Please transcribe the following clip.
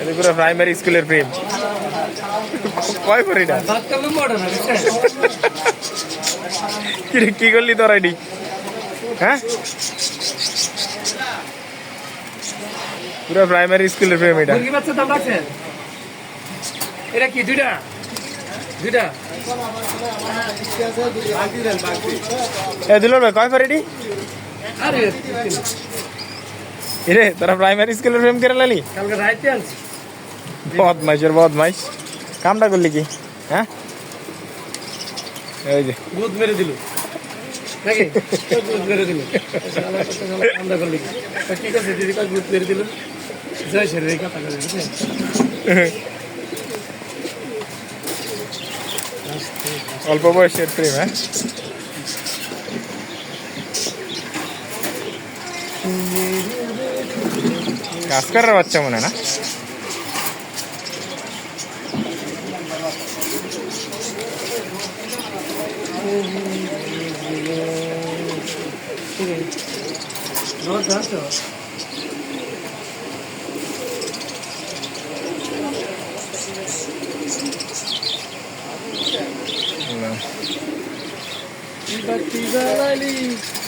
এটা পুরো প্রাইমারি স্কুলের প্রেম। কয় করে এটা বুঝছেন কি করলি তোর আইডি? হ্যাঁ? পুরো প্রাইমারি স্কুলের প্রেম এটা। এটা কি দুইটা? দুইটা? এ দিল ভাই কয় করে এটি আরে এরে তোরা প্রাইমারি স্কুলের প্রেম করে লালি কালকে রাইতে আনছি। বদমাইশের বদমাইশ। কামটা করলি কি? হ্যাঁ? এই যে। দুধ মেরে দিল। নাকি? দুধ মেরে দিল। আমরা করলি তা ঠিক আছে দিদি কাজ মেরে দিল? জয় সেরে কথা করে অল্প বয়সের প্রেম হ্যাঁ? কাজ করার বাচ্চা মনে না। বাতি জ্বালালি